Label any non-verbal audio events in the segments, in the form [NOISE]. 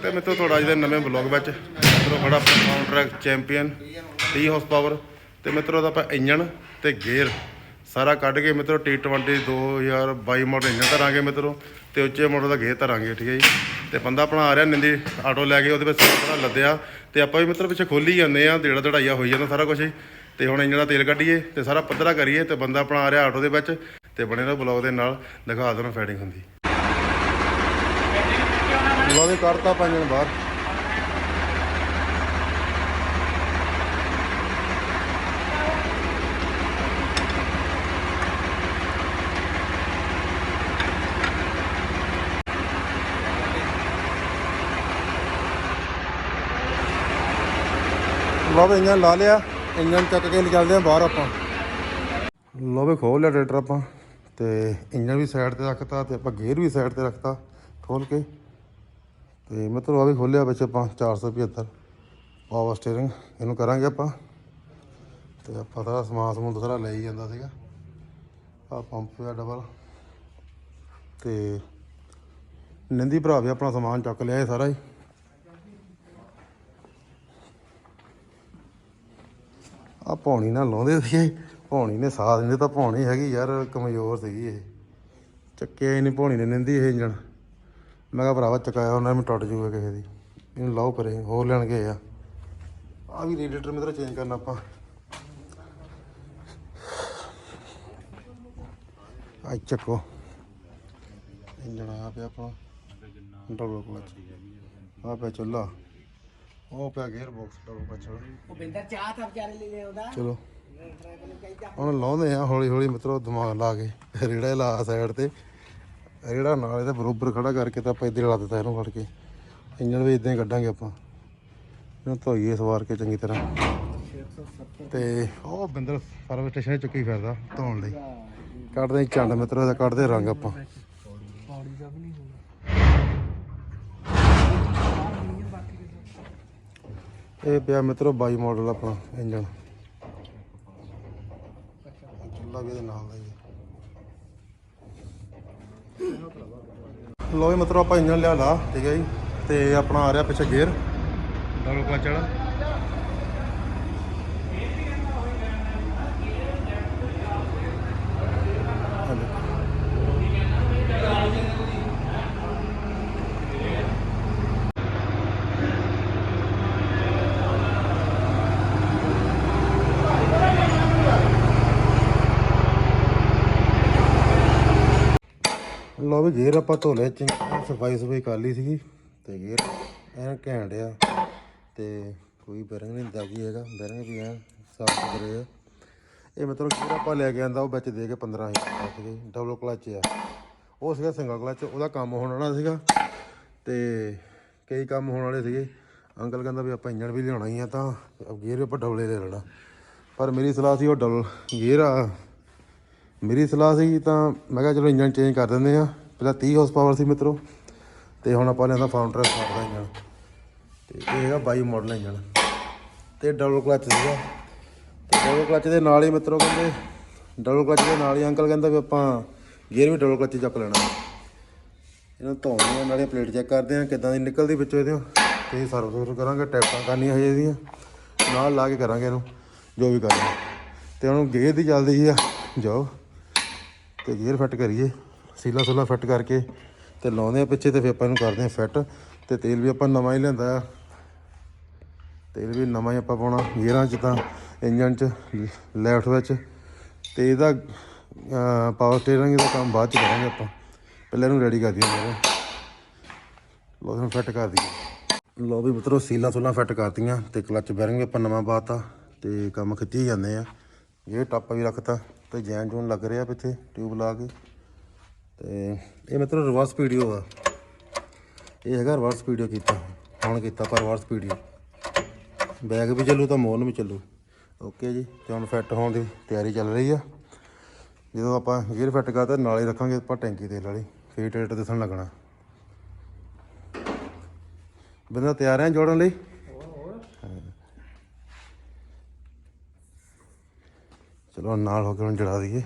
ਸਵਾਗਤ ਹੈ ਮਿੱਤਰੋ ਤੁਹਾਡਾ ਅੱਜ ਦੇ ਨਵੇਂ ਬਲੌਗ ਵਿੱਚ ਮਿੱਤਰੋ ਖੜਾ ਆਪਣਾ ਟਰੈਕ ਚੈਂਪੀਅਨ 30 ਹਾਰਸ ਪਾਵਰ ਤੇ ਮਿੱਤਰੋ ਦਾ ਆਪਾਂ ਇੰਜਣ ਤੇ ਗੇਅਰ ਸਾਰਾ ਕੱਢ ਕੇ ਮਿੱਤਰੋ T20 2022 ਮਾਡਲ ਇੰਜਣ ਧਰਾਂਗੇ ਮਿੱਤਰੋ ਤੇ ਉੱਚੇ ਮਾਡਲ ਦਾ ਗੇਅਰ ਧਰਾਂਗੇ, ਠੀਕ ਹੈ ਜੀ? ਤੇ ਬੰਦਾ ਆਪਣਾ ਆ ਰਿਹਾ ਨਿੰਦੀ ਆਟੋ ਲੈ ਕੇ, ਉਹਦੇ ਵਿੱਚ ਸਾਰਾ ਲੱਦਿਆ ਤੇ ਆਪਾਂ ਵੀ ਮਿੱਤਰੋ ਪਿੱਛੇ ਖੋਲੀ ਜਾਂਦੇ ਆ ਦੇੜਾ ਦੜਾਈਆ ਹੋਈ ਜਾਂਦਾ ਸਾਰਾ ਕੁਝ ਤੇ ਹੁਣ ਇੰਜਣ ਦਾ ਤੇਲ ਕੱਢੀਏ ਤੇ ਸਾਰਾ ਪੱਧਰਾ ਕਰੀਏ ਤੇ ਬੰਦਾ ਆਪਣਾ ਆ ਰਿਹਾ ਆਟੋ ਦੇ ਵਿੱਚ ਤੇ ਬਣੇ ਰਹੋ ਬਲੌਗ ਦੇ ਨਾਲ, ਦਿਖਾ ਦੇਣਾ ਫੈਡਿੰਗ ਹੁੰਦੀ। ਲੋਦੇ ਕਰਤਾ ਪੰਜਣ ਬਾਹਰ। ਲੋ ਵੀ ਇੰਜਨ ਲਾ ਲਿਆ ਇੰਜਨ ਚੱਕ ਕੇ ਲੈ ਚੱਲਦੇ ਆ ਬਾਹਰ ਆਪਾਂ। ਲੋ ਵੀ ਖੋਲ ਲਿਆ ਟਰੈਕਟਰ ਆਪਾਂ, ਤੇ ਇੰਜਨ ਵੀ ਸਾਈਡ ਤੇ ਰੱਖਤਾ ਤੇ ਆਪਾਂ ਗੇਅਰ ਵੀ ਸਾਈਡ ਤੇ ਰੱਖਤਾ ਖੋਲ ਕੇ। ਤੇ ਮਤਲਬ ਆ ਵੀ ਖੋਲਿਆ ਵਿੱਚ ਆਪਾਂ 475 ਪਾਵਰ ਸਟੀਅਰਿੰਗ ਇਹਨੂੰ ਕਰਾਂਗੇ ਆਪਾਂ। ਤੇ ਆਪਾਂ ਸਾਰਾ ਸਮਾਨ ਸਮੂਨ ਸਾਰਾ ਲੈ ਹੀ ਜਾਂਦਾ ਸੀਗਾ। ਆ ਪੰਪ ਆ ਡਬਲ ਤੇ ਨਿੰਦੀ ਭਰਾ ਵੀ ਆਪਣਾ ਸਮਾਨ ਚੱਕ ਲਿਆ ਸਾਰਾ ਹੀ। ਆ ਪੌਣੀ ਨਾਲ ਲਾਉਂਦੇ ਸੀਗੇ। ਪੌਣੀ ਨੇ ਸਾਥ ਦਿੰਦੇ ਤਾਂ ਪੌਣੀ ਹੈਗੀ ਯਾਰ ਕਮਜ਼ੋਰ ਸੀਗੀ ਇਹ। ਚੱਕਿਆ ਹੀ ਨਹੀਂ ਪੌਣੀ ਨੇ ਨਿੰਦੀ ਇਹ ਇੰਜਣ। ਮੈਂ ਕਿਹਾ ਭਰਾਵਾ ਚਕਾਇਆ ਉਹਨਾਂ ਮੈਂ ਟੁੱਟ ਜੂਗਾ ਕਿਸੇ ਦੀ। ਇਹਨੂੰ ਲਾਓ ਪਰੇ ਹੋਰ ਲੈਣ ਗਏ ਆ। ਆ ਵੀ ਰੇਡੀਏਟਰ ਮੇਰਾ ਚੇਂਜ ਕਰਨਾ ਆਪਾਂ। ਆ ਚੱਕੋ। ਇੰਜਣ ਆ ਪਿਆ ਆਪਣਾ ਡਬਲ ਕਲਚ ਆ ਪਿਆ ਚੁੱਲਾ ਉਹ ਪਿਆ ਗੇਅਰ ਬਾਕਸ ਡਬਲ ਕਲਚ ਵਾਲਾ ਭੁਪਿੰਦਰ ਚਾਹ ਤਾਂ ਵਿਚਾਰੇ ਲਈ ਲਿਆਉਂਦਾ ਚਲੋ। ਹੁਣ ਲਾਉਂਦੇ ਆ ਹੌਲੀ ਹੌਲੀ ਮਿੱਤਰੋ ਦਿਮਾਗ ਲਾ ਕੇ। ਰੇੜਾ ਲਾ ਸਾਈਡ ਤੇ। ਰੇੜਾ ਨਾਲ ਇਹਦੇ ਬਰੋਬਰ ਖੜਾ ਕਰਕੇ ਤਾਂ ਆਪਾਂ ਇੱਧਰ ਲਾ ਦਿੱਤਾ ਇਹਨੂੰ ਫੜ ਕੇ। ਇੰਜਨ ਵੀ ਇਦਾਂ ਹੀ ਕੱਢਾਂਗੇ ਆਪਾਂ। ਇਹਨੂੰ ਧੋਈਏ, ਸਵਾਰ ਕੇ ਚੰਗੀ ਤਰ੍ਹਾਂ। ਤੇ ਉਹ ਬਿੰਦਰ ਸਰਵਿਸ ਸਟੇਸ਼ਨ ਚੁੱਕੀ ਫਿਰਦਾ ਧੋਣ ਲਈ। ਕੱਢਦੇ ਚੰਡ ਮਿੱਤਰੋ ਦਾ ਕੱਢਦੇ ਰੰਗ ਆਪਾਂ। ਇਹ ਪਿਆ ਮਿੱਤਰੋ 22 ਮਾਡਲ ਆਪਣਾ ਇੰਜਣ। ਚੁੱਲਾ ਵੀ ਨਾਲ ਦਾ ਹੀ ਹੈ ਲੋ ਜੀ, ਮਿੱਤਰੋ, ਆਪਾਂ ਇੰਜਨ ਲਿਆ ਲਾ, ਠੀਕ ਹੈ ਜੀ, ਤੇ ਆਪਣਾ ਆ ਰਿਹਾ ਪਿੱਛੇ ਗੇਅਰ। ਡਬਲ ਕਲਚ ਵਾਲਾ ਆ ਦੇਖੋ। ਲਓ ਵੀ ਗੇਅਰ ਆਪਾਂ ਧੋ ਲਿਆ ਚੰਗੀ ਸਫ਼ਾਈ ਸਫ਼ਾਈ ਕਰ ਲਈ ਸੀਗੀ ਤੇ ਗੇਅਰ ਐਨ ਘੈਂਟ ਆ ਤੇ ਕੋਈ ਬੈਰਿੰਗ ਨਹੀਂ ਦਾਗੀ ਹੈਗਾ, ਬੈਰਿੰਗ ਵੀ ਐਨ ਸਾਫ਼ ਸੁਥਰੇ ਆ। ਇਹ ਮਤਲਬ ਗੇਅਰ ਆਪਾਂ ਲੈ ਕੇ ਆਂਦਾ, ਉਹ ਵਿੱਚ ਦੇ ਕੇ 15 ਸੀਗੇ ਡਬਲ ਕਲਚ ਆ। ਉਹ ਸੀਗਾ ਸਿੰਗਲ ਕਲਚ ਉਹਦਾ ਕੰਮ ਹੋਣ ਵਾਲਾ ਸੀਗਾ ਤੇ ਕਈ ਕੰਮ ਹੋਣ ਵਾਲੇ ਸੀਗੇ। ਅੰਕਲ ਕਹਿੰਦਾ ਵੀ ਆਪਾਂ ਇੰਜਣ ਵੀ ਲਿਆਉਣਾ ਹੀ ਆ ਤਾਂ, ਗੇਅਰ ਵੀ ਆਪਾਂ ਡਬਲੇ ਲੈ ਲੈਣਾ। ਪਰ ਮੇਰੀ ਸਲਾਹ ਸੀ ਉਹ ਡਬਲ ਗੇਅਰ ਆ। ਮੇਰੀ ਸਲਾਹ ਸੀ ਤਾਂ ਮੈਂ ਕਿਹਾ ਚਲੋ ਇੰਜਨ ਚੇਂਜ ਕਰ ਦਿੰਦੇ ਆ ਪਹਿਲਾਂ 30 ਹਾਰਸ ਪਾਵਰ ਸੀ ਮਿੱਤਰੋ, ਤੇ ਹੁਣ ਆਪਾਂ ਲਿਆਂਦਾ ਫਾਊਂਡਰ ਸਟਾਰਟ ਦਾ ਇੰਜਨ ਤੇ ਇਹ ਹੈਗਾ 22 ਮਾਡਲ ਇੰਜਨ ਤੇ ਡਬਲ ਕਲਚ ਸੀਗਾ। ਤੇ ਡਬਲ ਕਲਚ ਦੇ ਨਾਲ ਹੀ ਮਿੱਤਰੋ ਕਹਿੰਦੇ ਡਬਲ ਕਲਚ ਦੇ ਨਾਲ ਹੀ ਅੰਕਲ ਕਹਿੰਦਾ ਵੀ ਆਪਾਂ ਗੇਅਰ ਵੀ ਡਬਲ ਕਲਚ ਚੱਕ ਲੈਣਾ। ਇਹਨੂੰ ਧੋਣੇ ਆ ਨਾਲੇ ਪਲੇਟ ਚੈੱਕ ਕਰਦੇ ਆ ਕਿਦਾਂ ਦੀ ਨਿਕਲਦੀ ਵਿੱਚੋਂ ਇਹਦੇ ਤੇ। ਸਰਵਿਸ ਸੁਰਵਿਸ ਕਰਾਂਗੇ, ਟੈਪਾਂ ਕਰਨੀਆਂ ਹਜੇ ਇਹਦੀਆਂ। ਨਾਲ ਲਾ ਕੇ ਕਰਾਂਗੇ ਇਹਨੂੰ, ਜੋ ਵੀ ਕਰਨਾ। ਤੇ ਹੁਣ ਗੇਅਰ ਦੀ ਚੱਲਦੀ ਆ, ਜਾਓ। ਤੇ ਗੇਅਰ ਫਿੱਟ ਕਰੀਏ, ਸੀਲਾ ਸੁਲਾ ਫਿੱਟ ਕਰਕੇ ਤੇ ਲਾਉਂਦੇ ਆ ਪਿੱਛੇ ਤੇ ਫਿਰ ਆਪਾਂ ਇਹਨੂੰ ਕਰਦੇ ਆ ਫਿੱਟ ਤੇ ਤੇਲ ਵੀ ਆਪਾਂ ਨਵਾਂ ਹੀ ਲਿਆਂਦਾ ਆ। ਤੇਲ ਵੀ ਨਵਾਂ ਹੀ ਆਪਾਂ ਪਾਉਣਾ ਗੇਅਰਾਂ 'ਚ ਤਾਂ ਇੰਜਨ 'ਚ ਲੈਫਟ ਵਿੱਚ ਤੇ ਇਹਦਾ ਪਾਵਰ ਸਟੀਅਰਿੰਗ ਦਾ ਕੰਮ ਬਾਅਦ 'ਚ ਕਰਾਂਗੇ ਆਪਾਂ। ਪਹਿਲਾਂ ਇਹਨੂੰ ਰੈਡੀ ਕਰ ਦਈਏ ਮੇਰੇ ਲੋ ਇਹਨੂੰ ਫਿੱਟ ਕਰ ਦਈਏ। ਲੋ ਵੀ ਮਿੱਤਰੋ, ਸੀਲਾਂ ਸੁਲਾਂ ਫਿੱਟ ਕਰਤੀਆਂ ਤੇ ਕਲੱਚ ਬੈਰਿੰਗ ਵੀ ਆਪਾਂ ਨਵਾਂ ਪਾਤਾ ਤੇ ਕੰਮ ਖਿੱਚੀ ਜਾਂਦੇ ਆ। ਇਹ ਟੱਪ ਵੀ ਰੱਖਤਾ। ਤੇ ਜੈਨ ਜੂਨ ਲੱਗ ਰਿਹਾ ਪਿੱਛੇ, ਟਿਊਬ ਲਾ ਕੇ। ਤੇ ਇਹ ਮਤਲਬ ਰਿਵਰਸ ਵੀਡੀਓ ਆ। ਇਹ ਹੈਗਾ ਰਿਵਰਸ ਵੀਡੀਓ ਕੀਤਾ, ਹੁਣ ਕੀਤਾ ਪਰ ਰਿਵਰਸ ਵੀਡੀਓ। ਬੈਗ ਵੀ ਚੱਲੂ ਤਾਂ ਮੋਨ ਵੀ ਚੱਲੂ। ਓਕੇ ਜੀ, ਤੇ ਹੁਣ ਫਿੱਟ ਹੋਣ ਦੀ ਤਿਆਰੀ ਚੱਲ ਰਹੀ ਆ। ਜਦੋਂ ਆਪਾਂ ਗੇਅਰ ਫਿੱਟ ਕਰਤਾ, ਨਾਲ ਹੀ ਰੱਖਾਂਗੇ ਆਪਾਂ ਟੈਂਕੀ ਤੇਲ ਵਾਲੀ, ਫੇਰ ਟੇਟ ਦਿਸਣ ਲੱਗਣਾ। ਬੰਦਾ ਤਿਆਰ ਹੈ ਜੋੜਨ ਲਈ? ਚਲੋ ਨਾਲ ਹੋ ਕੇ ਹੁਣ ਜੜਾ ਦਈਏ।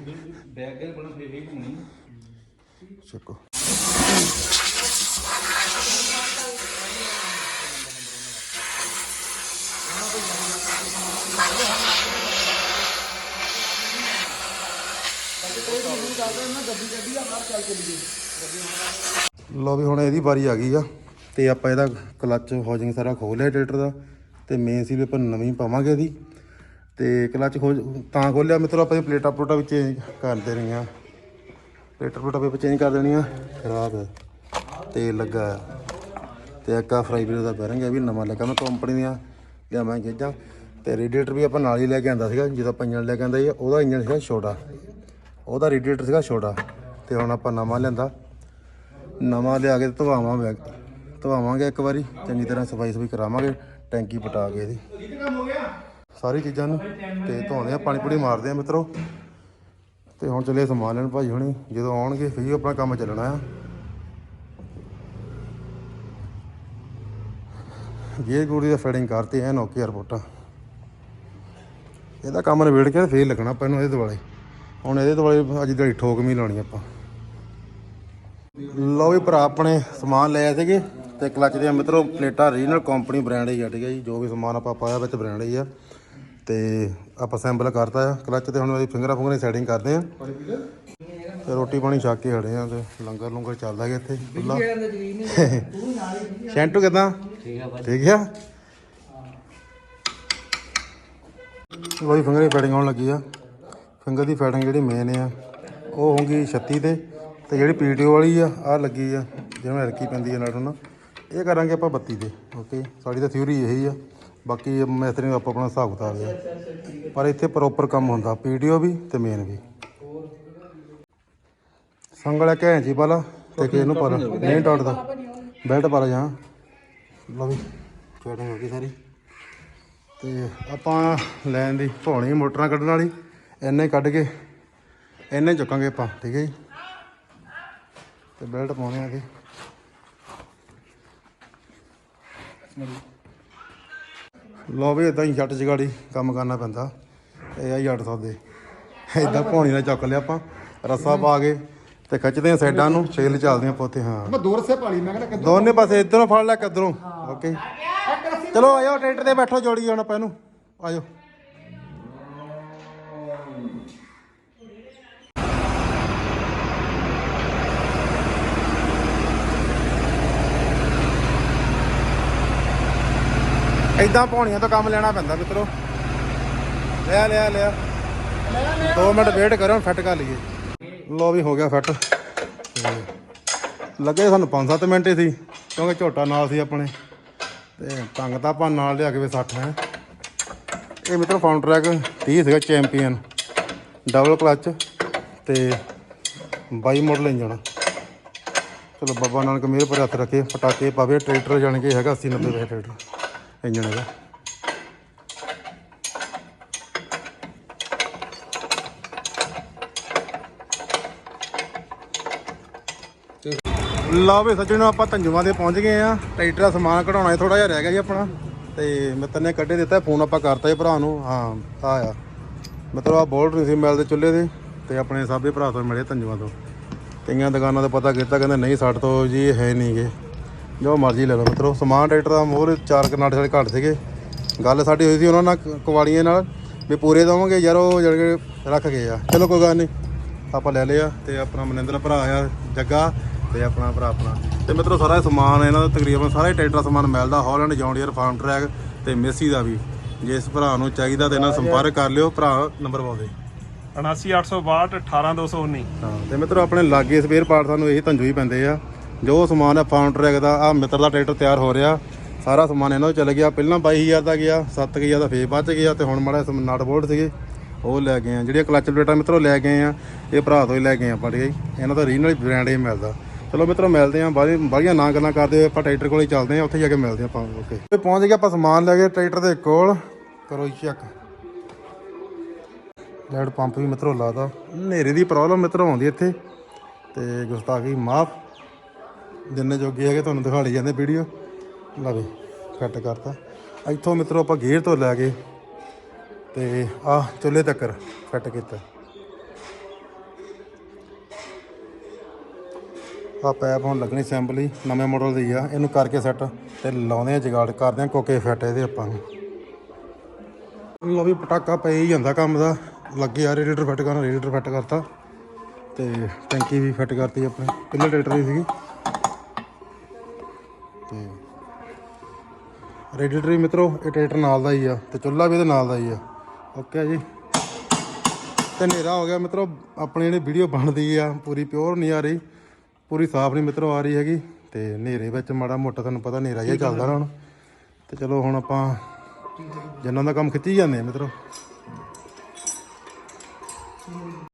ਲੋ ਵੀ, ਹੁਣ ਇਹਦੀ ਵਾਰੀ ਆ ਗਈ ਆ ਤੇ ਆਪਾਂ ਇਹਦਾ ਕਲੱਚ ਹੋਜਿੰਗ ਸਾਰਾ ਖੋਲ ਲਿਆ ਟਰੈਕਟਰ ਦਾ ਤੇ ਮੇਨ ਸੀਲ ਆਪਾਂ ਨਵੀਂ ਪਾਵਾਂਗੇ ਇਹਦੀ। ਤੇ ਕਲਚ ਖੋਜ ਤਾਂ ਖੋਲਿਆ ਮਿੱਤਰੋ, ਆਪਾਂ ਇਹ ਪਲੇਟਾਂ ਪਲੂਟਾਂ ਵੀ ਚੇਂਜ ਕਰ ਦੇਣੀਆਂ ਪਲੇਟਾਂ ਪਲੂਟਾਂ ਵੀ ਚੇਂਜ ਕਰ ਦੇਣੀਆਂ। ਖਰਾਬ ਹੈ। ਤੇਲ ਲੱਗਾ ਹੈ ਤੇ ਇੱਕ ਫਰਾਈ ਵੀਲ ਦਾ ਬੈਰਿੰਗ ਹੈ ਵੀ ਨਵਾਂ ਲੱਗਾ ਮੈਂ ਕੰਪਨੀ ਦੀਆਂ। ਲਿਆਵਾਂ ਗੇਜਾਂ ਤੇ ਰੇਡੀਏਟਰ ਵੀ ਆਪਾਂ ਨਾਲ ਹੀ ਲੈ ਕੇ ਆਂਦਾ ਸੀਗਾ ਜਦੋਂ ਪੰਜਾਂ ਲੈ ਕੇ ਆਂਦਾ ਸੀ। ਉਹਦਾ ਇੰਜਨ ਸੀਗਾ ਛੋਟਾ। ਉਹਦਾ ਰੇਡੀਏਟਰ ਸੀਗਾ ਛੋਟਾ। ਤੇ ਹੁਣ ਆਪਾਂ ਨਵਾਂ ਲਿਆਂਦਾ। ਨਵਾਂ ਲਿਆ ਕੇ ਤੇ ਧਵਾਵਾਂਗੇ। ਧਵਾਵਾਂਗੇ ਇੱਕ ਵਾਰੀ। ਚੰਗੀ ਤਰ੍ਹਾਂ ਸਫ਼ਾਈ ਸਫ਼ਾਈ ਕਰਾਵਾਂਗੇ। ਟੈਂਕੀ ਪਟਾ ਕੇ ਇਹਦੀ। ਸਾਰੀ ਚੀਜ਼ਾਂ ਨੂੰ ਤੇ ਧੋਉਂਦੇ ਆ, ਪਾਣੀ ਪੂਣੀ ਮਾਰਦੇ ਆ ਮਿੱਤਰੋ। ਤੇ ਹੁਣ ਚੱਲੇ ਸਮਾਨ ਲੈਣ ਭਾਈ ਹੁਣੀ, ਜਦੋਂ ਆਉਣਗੇ ਫਿਰ ਆਪਣਾ ਕੰਮ ਚੱਲਣਾ ਆ। ਗੇਅਰ ਗੂੜੀ ਦਾ ਫੈਡਿੰਗ ਕਰਤੀ ਐ ਨੋਕੀ 에어ਪੋਰਟਾਂ ਇਹਦਾ ਕੰਮ ਨਿਬੇੜ ਕੇ ਫੇਰ ਲੱਗਣਾ ਆਪਾਂ ਇਹਨੂੰ ਇਹਦੇ ਦੁਆਲੇ। ਹੁਣ ਇਹਦੇ ਦੁਆਲੇ ਅੱਜ ਦਿਹਾੜੀ ਠੋਕ ਵੀ ਲਾਉਣੀ ਆਪਾਂ। ਲਓ ਵੀ ਭਰਾ, ਆਪਣੇ ਸਮਾਨ ਲੈ ਆਏ ਸੀਗੇ ਤੇ ਕਲੱਚ ਦੀਆਂ ਮਿੱਤਰੋ, ਪਲੇਟਾਂ ਰੀਜਨਲ ਕੰਪਨੀ ਬ੍ਰਾਂਡ ਹੀ ਆ, ਠੀਕ ਹੈ ਜੀ। ਜੋ ਵੀ ਸਮਾਨ ਆਪਾਂ ਪਾਇਆ ਵਿੱਚ ਬ੍ਰਾਂਡ ਹੀ ਆ। ਤੇ ਆਪਾਂ ਸੈਂਪਲ ਕਰਤਾ ਆ। ਕਲੱਚ ਤੇ ਹੁਣ ਇਹਦੀ ਫਿੰਗਰਾਂ ਫੁੰਗਰਾਂ ਸੈਟਿੰਗ ਕਰਦੇ ਆ। ਤੇ ਰੋਟੀ ਪਾਣੀ ਛੱਕ ਕੇ ਖੜੇ ਆ ਤੇ ਲੰਗਰ ਲੰਗਰ ਚੱਲਦਾ ਹੈ ਇੱਥੇ। ਖੁੱਲਾ [LAUGHS] ਸ਼ੈਂਟੂ ਕਿਦਾਂ? ਠੀਕ ਆ ਠੀਕ ਆ? ਲੋਈ ਫਿੰਗਰ ਦੀ ਫੈਟਿੰਗ ਆਉਣ ਲੱਗੀ ਆ। ਫਿੰਗਰ ਦੀ ਫੈਟਿੰਗ ਜਿਹੜੀ ਮੇਨ ਆ ਉਹ ਹੋਊਗੀ 36 ਤੇ। ਤੇ ਜਿਹੜੀ ਪੀਟੀਓ ਵਾਲੀ ਆ ਆ ਲੱਗੀ ਆ ਜਿਵੇਂ ਹਲਕੀ ਪੈਂਦੀ ਆ ਨਾਲ ਨਾ ਇਹ ਕਰਾਂਗੇ ਆਪਾਂ 32 ਤੇ ਓਕੇ ਸਾਡੀ ਤਾਂ ਥਿਊਰੀ ਇਹੀ ਆ। ਬਾਕੀ ਮਿਸਤਰੀ ਨੂੰ ਆਪਾਂ ਆਪਣਾ ਹਿਸਾਬ ਕਿਤਾਬ ਆ ਪਰ ਇੱਥੇ ਪ੍ਰੋਪਰ ਕੰਮ ਹੁੰਦਾ ਪੀਟੀਓ ਵੀ ਤੇ ਮੇਨ ਵੀ। ਸੰਗਲ ਘੈਂ ਜੀ ਵਾਲਾ ਤੇ ਕਿ ਇਹਨੂੰ ਪਰ ਨਹੀਂ ਟੁੱਟਦਾ। ਬੈਲਟ ਪਰ ਜਾ। ਲਓ ਵੀ ਫੈਟਿੰਗ ਹੋ ਗਈ ਸਾਰੀ। ਤੇ ਆਪਾਂ ਲੈਣ ਦੀ ਭੌਣੀ ਮੋਟਰਾਂ ਕੱਢਣ ਵਾਲੀ, ਇੰਨੇ ਕੱਢ ਕੇ, ਇੰਨੇ ਚੁੱਕਾਂਗੇ ਆਪਾਂ, ਠੀਕ ਹੈ ਜੀ। ਤੇ ਬੈਲਟ ਪਾਉਣੇ ਆ ਇਹਦੇ ਲੋ ਵੀ ਇਦਾਂ ਹੀ ਜੱਟ ਜਗਾੜੀ ਕੰਮ ਕਰਨਾ ਪੈਂਦਾ। ਇਹ ਆ ਜੱਟ ਸੌਦੇ। ਇਦਾਂ ਭੌਣੀ ਨਾਲ ਚੁੱਕ ਲਿਆ ਆਪਾਂ ਰੱਸਾ ਪਾ ਕੇ ਤੇ ਖਿੱਚਦੇ ਆ ਸਾਈਡਾਂ ਨੂੰ ਛੇਲ ਚੱਲਦੇ ਆਪਾਂ ਉੱਥੇ ਹਾਂ। ਮੈਂ ਦੋ ਰਸੇ ਪਾਲੀ ਮੈਂ ਕਹਿੰਦਾ ਦੋਨੇ ਪਾਸੇ ਇਧਰੋਂ ਫੜ ਲੈ ਕਿਧਰੋਂ। ਓਕੇ। ਚਲੋ ਆਇਓ ਟਰੈਕਟਰ ਤੇ ਬੈਠੋ ਜੋੜੀ ਹੁਣ ਆਪਾਂ ਇਹਨੂੰ ਆਜੋ ਇਦਾਂ ਪੌਣੀਆਂ ਤੋਂ ਕੰਮ ਲੈਣਾ ਪੈਂਦਾ ਮਿੱਤਰੋ। ਲਿਆ ਲਿਆ ਲਿਆ 2 ਮਿੰਟ ਵੇਟ ਕਰੋ ਫਿੱਟ ਕਰ ਲਈਏ। ਲੋ ਵੀ ਹੋ ਗਿਆ ਫਿੱਟ। ਲੱਗੇ ਸਾਨੂੰ 5-7 ਮਿੰਟ ਹੀ ਸੀ, ਕਿਉਂਕਿ ਝੋਟਾ ਨਾਲ ਸੀ ਆਪਣੇ। ਤੇ ਟੰਗ ਤਾਂ ਆਪਾਂ ਨਾਲ ਲਿਆ ਕੇ ਵੀ 60 ਹੈ। ਇਹ ਮਿੱਤਰ ਫਾਊਂਡ ਟਰੈਕ 30 ਸੀਗਾ ਚੈਂਪੀਅਨ, ਡਬਲ ਕਲਚ ਤੇ 22 ਮਾਡਲ ਇੰਜਣ ਚਲੋ ਬਾਬਾ ਨਾਨਕ ਮੇਰ ਪਰ ਹੱਥ ਰੱਖੇ, ਪਟਾਕੇ ਪਾਵੇ, ਟਰੈਕਟਰ ਜਾਣ ਕੇ ਹੈਗਾ 80 90 ਰੁਪਏ ਟਰੈਕਟਰ। ਇੰਜਣ ਇਹਦਾ ਲਓ ਵੀ ਸੱਜਣੋ, ਆਪਾਂ ਧੰਜੂਆਂ ਦੇ ਪਹੁੰਚ ਗਏ ਆ ਟਰੈਕਟਰ ਦਾ ਸਮਾਨ ਕਢਾਉਣਾ ਥੋੜਾ ਜਿਹਾ ਰਹਿ ਗਿਆ ਜੀ ਆਪਣਾ। ਤੇ ਮਿੱਤਰ ਨੇ ਕੱਢੇ ਦਿੱਤਾ, ਫੋਨ ਆਪਾਂ ਕਰਤਾ ਜੀ ਭਰਾ ਨੂੰ। ਹਾਂ ਆ ਆ ਮਿੱਤਰੋ ਆ ਬੋਲਟ ਨਹੀਂ ਸੀ ਮਿਲਦੇ ਚੁੱਲ੍ਹੇ ਦੇ ਤੇ ਆਪਣੇ ਸਾਬੇ ਭਰਾ ਤੋਂ ਮਿਲੇ ਧੰਜੂਆਂ ਤੋਂ। ਕਈਆਂ ਦੁਕਾਨਾਂ ਤੇ ਪਤਾ ਕੀਤਾ, ਕਹਿੰਦੇ ਨਹੀਂ, ਸਾਡੇ ਤੋਂ ਜੀ, ਇਹ ਹੈ ਨਹੀਂਗੇ ਜੋ ਮਰਜ਼ੀ ਲੈ ਲਓ ਮਿੱਤਰੋ। ਸਮਾਨ ਟਰੈਕਟਰ ਦਾ ਮੋਹਰ ਚਾਰ ਕਨਾਟ ਵਾਲੇ ਘੱਟ ਸੀਗੇ। ਗੱਲ ਸਾਡੀ ਹੋਈ ਸੀ ਉਹਨਾਂ ਨਾਲ ਕੁਵਾੜੀਆਂ ਨਾਲ ਵੀ ਪੂਰੇ ਦਵਾਂਗੇ ਯਾਰ ਉਹ ਜਿਹੜੇ ਰੱਖ ਗਏ ਆ। ਚਲੋ ਕੋਈ ਗੱਲ ਨਹੀਂ ਆਪਾਂ ਲੈ ਲਿਆ ਤੇ ਆਪਣਾ ਮਨਿੰਦਰ ਭਰਾ ਆ ਜੱਗਾ ਤੇ ਆਪਣਾ ਭਰਾ ਆਪਣਾ। ਤੇ ਮਿੱਤਰੋ ਸਾਰਾ ਸਮਾਨ ਇਹਨਾਂ ਦਾ ਤਕਰੀਬਨ ਸਾਰਾ ਟਰੈਕਟਰ ਸਮਾਨ ਮਿਲਦਾ। ਹਾਲੈਂਡ ਜੌਂਡੀਅਰ ਫਾਰਮ ਟਰੈਕ ਤੇ ਮੇਸੀ ਦਾ ਵੀ। ਜੇ ਇਸ ਭਰਾ ਨੂੰ ਚਾਹੀਦਾ ਤੇ ਇਹਨਾਂ ਸੰਪਰਕ ਕਰ ਲਿਓ। ਭਰਾ ਨੰਬਰ ਪਾਓ ਦੇ 79862 18219 ਹਾਂ ਤੇ ਮਿੱਤਰੋ ਆਪਣੇ ਲਾਗੇ ਸਪੇਅਰ ਪਾਰਟ ਸਾਨੂੰ ਇਹੀ ਧੰਜੂ ਹੀ ਪੈਂਦੇ ਆ। ਜੋ ਸਮਾਨ ਆ ਫਾਊਂਡ ਟਰੈਕ ਦਾ ਆ ਮਿੱਤਰ ਦਾ ਟਰੈਕਟਰ ਤਿਆਰ ਹੋ ਰਿਹਾ। ਸਾਰਾ ਸਮਾਨ ਇਹਨਾਂ ਨੂੰ ਚੱਲ ਗਿਆ। ਪਹਿਲਾਂ 22000 ਦਾ ਗਿਆ 7000 ਦਾ ਫੇਰ ਬਚ ਗਿਆ ਤੇ ਹੁਣ ਮਾੜਾ ਜਿਹਾ ਨਟ ਬੋਲਟ ਸੀਗੇ, ਉਹ ਲੈ ਗਏ ਆ। ਜਿਹੜੀਆਂ ਕਲਚ ਪਲੇਟਾਂ ਮਿੱਤਰੋ ਲੈ ਗਏ ਆ, ਇਹ ਭਰਾ ਤੋਂ ਹੀ ਲੈ ਗਏ ਆ ਪੜ ਗਏ ਇਹਨਾਂ ਦਾ ਰੀਜਨਲ ਬ੍ਰਾਂਡ ਹੀ ਮਿਲਦਾ। ਚਲੋ ਮਿੱਤਰੋ ਮਿਲਦੇ ਆ, ਬਾਹਲੀ ਬਾਹਲੀਆਂ ਨਾ ਗੱਲਾਂ ਕਰਦੇ ਆਪਾਂ ਟਰੈਕਟਰ ਕੋਲ ਹੀ ਚੱਲਦੇ ਆ, ਉੱਥੇ ਜਾ ਕੇ ਮਿਲਦੇ ਆ ਆਪਾਂ ਓਕੇ ਤੇ ਪਹੁੰਚ ਗਏ ਆਪਾਂ ਸਮਾਨ ਲੈ ਕੇ ਟਰੈਕਟਰ ਦੇ ਕੋਲ। ਕਰੋ ਚੈੱਕ ਲੈਡ ਪੰਪ ਵੀ ਮਿੱਤਰੋ ਲਾਦਾ ਹਨੇਰੇ ਦੀ ਪ੍ਰੋਬਲਮ ਮਿੱਤਰੋ ਆਉਂਦੀ ਇੱਥੇ। ਤੇ ਗੁਸਤਾਖੀ ਮਾਫ। ਜਿੰਨੇ ਜੋਗੇ ਹੈਗੇ ਤੁਹਾਨੂੰ ਦਿਖਾ ਲਈ ਜਾਂਦੇ ਵੀਡੀਓ ਲਵੇ ਫਿੱਟ ਕਰਤਾ। ਇੱਥੋਂ ਮਿੱਤਰੋ ਆਪਾਂ ਗੇਅਰ ਤੋਂ ਲੈ ਕੇ ਤੇ ਆ ਚੁੱਲ੍ਹੇ ਤੱਕਰ ਫਿੱਟ ਕੀਤਾ। ਆ ਪੈਪ ਹੁਣ ਲੱਗਣੀ ਅਸੈਂਬਲੀ ਨਵੇਂ ਮਾਡਲ ਦੀ ਆ। ਇਹਨੂੰ ਕਰਕੇ ਸੈੱਟ ਤੇ ਲਾਉਂਦੇ ਆ ਜਗਾੜ, ਕਰਦੇ ਆ ਕੋਕੇ ਫਿੱਟ ਇਹਦੇ ਆਪਾਂ ਨੂੰ। ਲੋ ਵੀ ਪਟਾਕਾ ਪਈ ਹੀ ਜਾਂਦਾ ਕੰਮ ਦਾ। ਲੱਗੇ ਆ ਰੇਡੀਏਟਰ ਫਿੱਟ ਕਰਨ, ਰੇਡੀਏਟਰ ਫਿੱਟ ਕਰਤਾ। ਤੇ ਟੈਂਕੀ ਵੀ ਫਿੱਟ ਕਰਤੀ ਆਪਣੇ। ਪਹਿਲਾਂ ਟਰੈਕਟਰ ਦੀ ਸੀਗੀ? ਰੇਡੀਏਟਰ ਵੀ ਮਿੱਤਰੋ, ਇਹ ਟਰੈਕਟਰ ਨਾਲ ਦਾ ਹੀ ਆ ਤੇ ਚੁੱਲ੍ਹਾ ਵੀ ਇਹਦੇ ਨਾਲ ਦਾ ਹੀ ਆ। ਓਕੇ ਜੀ। ਤੇ ਹਨੇਰਾ ਹੋ ਗਿਆ ਮਿੱਤਰੋ, ਆਪਣੀ ਜਿਹੜੀ ਵੀਡੀਓ ਬਣਦੀ ਆ, ਪੂਰੀ ਪਿਓਰ ਨਹੀਂ ਆ ਰਹੀ, ਪੂਰੀ ਸਾਫ਼ ਨਹੀਂ ਮਿੱਤਰੋ ਆ ਰਹੀ ਹੈਗੀ, ਤੇ ਹਨੇਰੇ ਵਿੱਚ ਮਾੜਾ ਮੋਟਾ ਤੁਹਾਨੂੰ ਪਤਾ ਹਨੇਰਾ ਹੀ ਚੱਲਦਾ ਨਾ ਹੁਣ ਤੇ ਚਲੋ ਹੁਣ ਆਪਾਂ ਜਿੰਨਾਂ ਦਾ ਕੰਮ ਖਿੱਚੀ ਜਾਂਦੇ ਆ ਮਿੱਤਰੋ।